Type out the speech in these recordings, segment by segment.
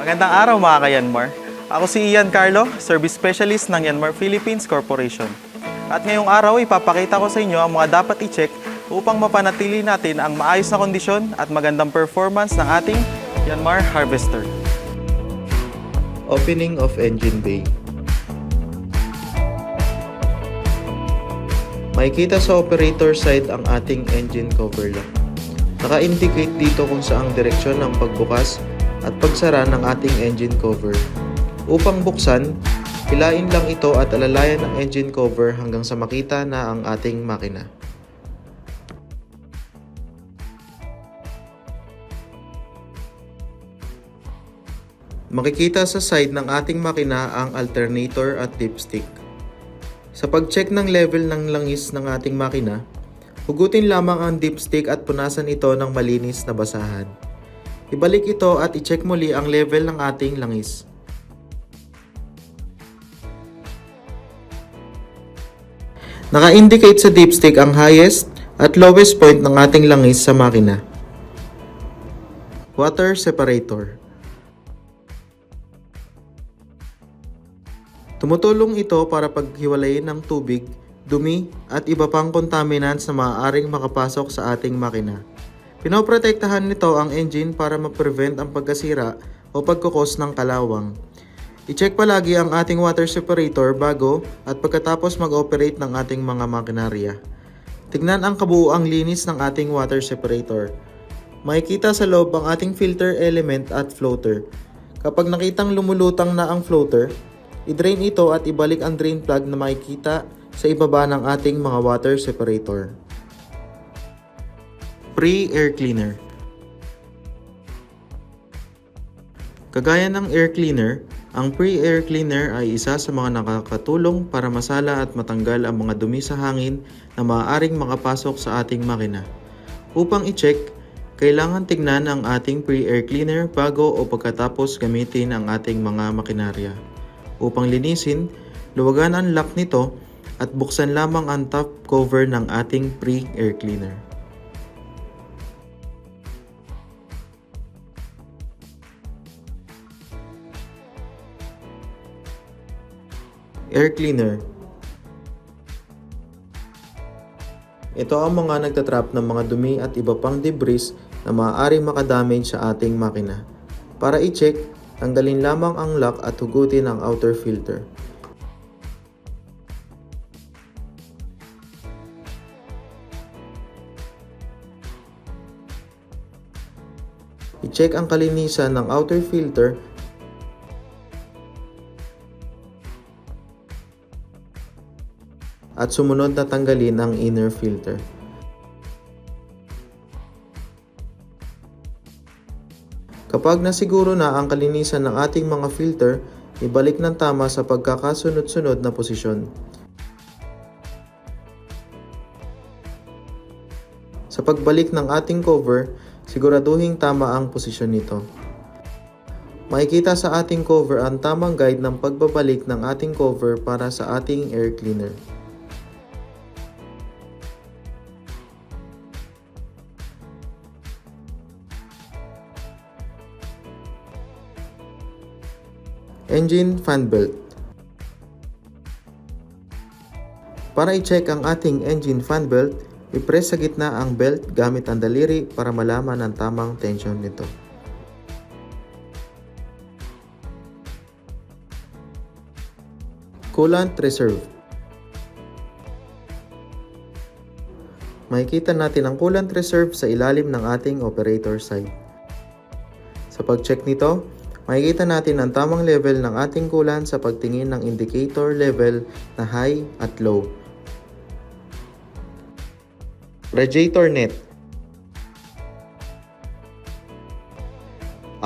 Magandang araw mga ka-Yanmar. Ako si Ian Carlo, Service Specialist ng Yanmar Philippines Corporation. At ngayong araw, ipapakita ko sa inyo ang mga dapat i-check upang mapanatili natin ang maayos na kondisyon at magandang performance ng ating Yanmar Harvester. Opening of engine bay. Makikita sa operator side ang ating engine cover lock. Naka-indicate dito kung saang direksyon ng pagbukas at pagsara ng ating engine cover. Upang buksan, hilain lang ito at alalayan ng engine cover hanggang sa makita na ang ating makina. Makikita sa side ng ating makina ang alternator at dipstick. Sa pag-check ng level ng langis ng ating makina, hugutin lamang ang dipstick at punasan ito ng malinis na basahan. Ibalik ito at i-check muli ang level ng ating langis. Naka-indicate sa dipstick ang highest at lowest point ng ating langis sa makina. Water separator. Tumutulong ito para paghiwalayin ng tubig, dumi at iba pang contaminants na maaaring makapasok sa ating makina. Pinoprotektahan nito ang engine para ma-prevent ang pagkasira o pagkukos ng kalawang. I-check palagi ang ating water separator bago at pagkatapos mag-operate ng ating mga makinarya. Tignan ang kabuuang linis ng ating water separator. Makikita sa loob ang ating filter element at floater. Kapag nakitang lumulutang na ang floater, i-drain ito at ibalik ang drain plug na makikita sa ibaba ng ating mga water separator. Pre-air cleaner Kagaya ng air cleaner, ang pre-air cleaner ay isa sa mga nakakatulong para masala at matanggal ang mga dumi sa hangin na maaaring makapasok sa ating makina. Upang i-check, kailangan tignan ang ating pre-air cleaner bago o pagkatapos gamitin ang ating mga makinarya. Upang linisin, luwagan ang lock nito at buksan lamang ang top cover ng ating pre-air cleaner. Air cleaner. Ito ang mga nagtatrap ng mga dumi at iba pang debris na maaaring makadamage sa ating makina. Para i-check, tanggalin lamang ang lock at hugutin ang outer filter. I-check ang kalinisan ng outer filter at sumunod na tanggalin ang inner filter. Kapag nasiguro na ang kalinisan ng ating mga filter, ibalik ng tama sa pagkakasunod-sunod na posisyon. Sa pagbalik ng ating cover, siguraduhing tama ang posisyon nito. Makikita sa ating cover ang tamang guide ng pagbabalik ng ating cover para sa ating air cleaner. Engine fan belt. Para i-check ang ating engine fan belt, i-press sa gitna ang belt gamit ang daliri para malaman ang tamang tension nito. Coolant reserve. Makikita natin ang coolant reserve sa ilalim ng ating operator side. Sa pag-check nito, makikita natin ang tamang level ng ating coolant sa pagtingin ng indicator level na high at low. Radiator net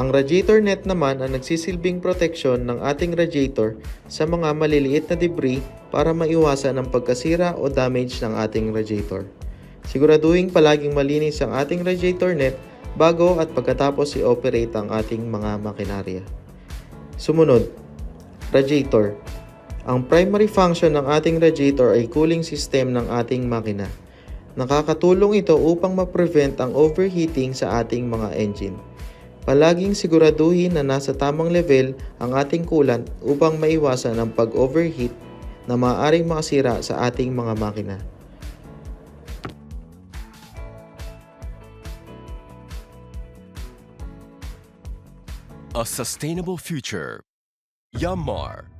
Ang radiator net naman ang nagsisilbing proteksyon ng ating radiator sa mga maliliit na debris para maiwasan ang pagkasira o damage ng ating radiator. Siguraduhin palaging malinis ang ating radiator net bago at pagkatapos i-operate ang ating mga makinarya. Sumunod, radiator. Ang primary function ng ating radiator ay cooling system ng ating makina. Nakakatulong ito upang ma-prevent ang overheating sa ating mga engine. Palaging siguraduhin na nasa tamang level ang ating coolant upang maiwasan ang pag-overheat na maaaring makasira sa ating mga makina. A sustainable future. Yanmar.